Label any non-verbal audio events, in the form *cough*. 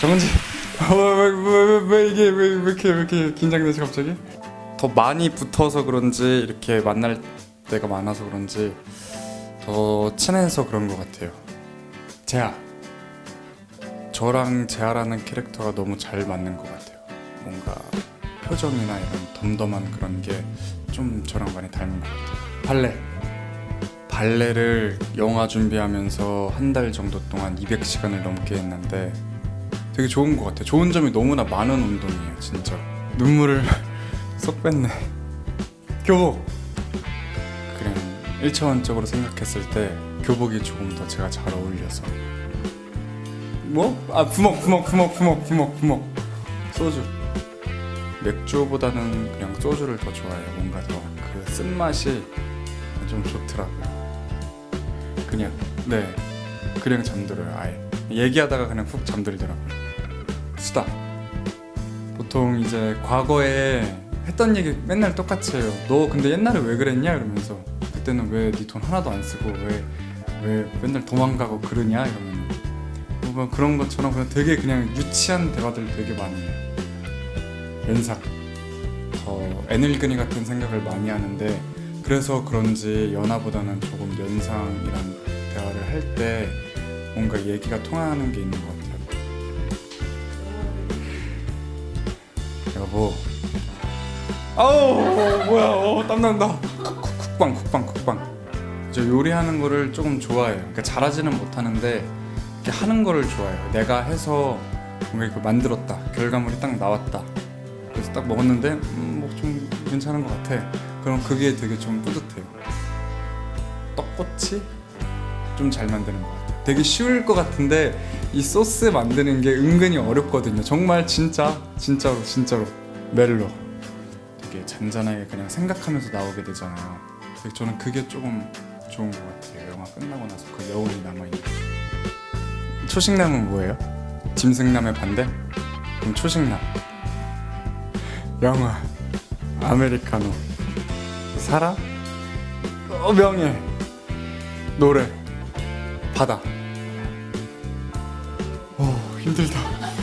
정은지 *laughs* 왜 왜 왜, 왜 이게 왜, 왜 이렇게 왜 이렇게 긴장되지 갑자기? 더 많이 붙어서 그런지 이렇게 만날 때가 많아서 그런지 더 친해서 그런 것 같아요. 재아 저랑 재아라는 캐릭터가 너무 잘 맞는 것 같아요. 뭔가 표정이나 이런 덤덤한 그런 게 좀 저랑 많이 닮은 것 같아요. 발레 발레를 영화 준비하면서 한 달 정도 동안 200시간을 넘게 했는데 되게 좋은 것 같아요. 좋은 점이 너무나 많은 운동이에요, 진짜. 눈물을 *laughs* 쏙 뺐네. 교복. 그냥 1차원적으로 생각했을 때 교복이 조금 더 제가 잘 어울려서. 뭐? 아 부먹 부먹 부먹 부먹 부먹 부먹 소주. 맥주보다는 그냥 소주를 더 좋아해요. 뭔가 더 그 쓴맛이 좀 좋더라고요. 그냥 네 그냥 잠들어요. 아예 얘기하다가 그냥 훅 잠들더라고요. 수다. 보통 이제 과거에 했던 얘기 맨날 똑같이 해요. 너 근데 옛날에 왜 그랬냐 이러면서 그때는 왜 네 돈 하나도 안 쓰고 왜 왜 맨날 도망가고 그러냐 이러면 뭔가 그런 것처럼 그냥 되게 그냥 유치한 대화들 되게 많이 해요. 연상. 더 애늙은이 같은 생각을 많이 하는데 그래서 그런지 연하보다는 조금 연상이란 대화를 할때 뭔가 얘기가 통하는 게 있는 것 같아요. 여보. 아우 뭐야 어, 땀난다. 쿡- 쿡방 쿡방 쿡방. 저 요리하는 거를 조금 좋아해요. 그러니까 잘하지는 못하는데 이렇게 하는 거를 좋아해요. 내가 해서 뭔가 이렇게 만들었다. 결과물이 딱 나왔다. 그래서 딱 먹었는데 음, 뭐 좀 괜찮은 것 같아. 그럼 그게 되게 좀 뿌듯해요. 떡꼬치 좀 잘 만드는 것 같아요. 되게 쉬울 것 같은데 이 소스 만드는 게 은근히 어렵거든요. 정말 진짜 진짜로 진짜로 멜로 되게 잔잔하게 그냥 생각하면서 나오게 되잖아요. 되게 저는 그게 조금 좋은 것 같아요. 영화 끝나고 나서 그 여운이 남아 있는. 초식남은 뭐예요? 짐승남의 반대? 그럼 초식남. 영화 아메리카노 사랑 어, 명예 노래 바다 오 힘들다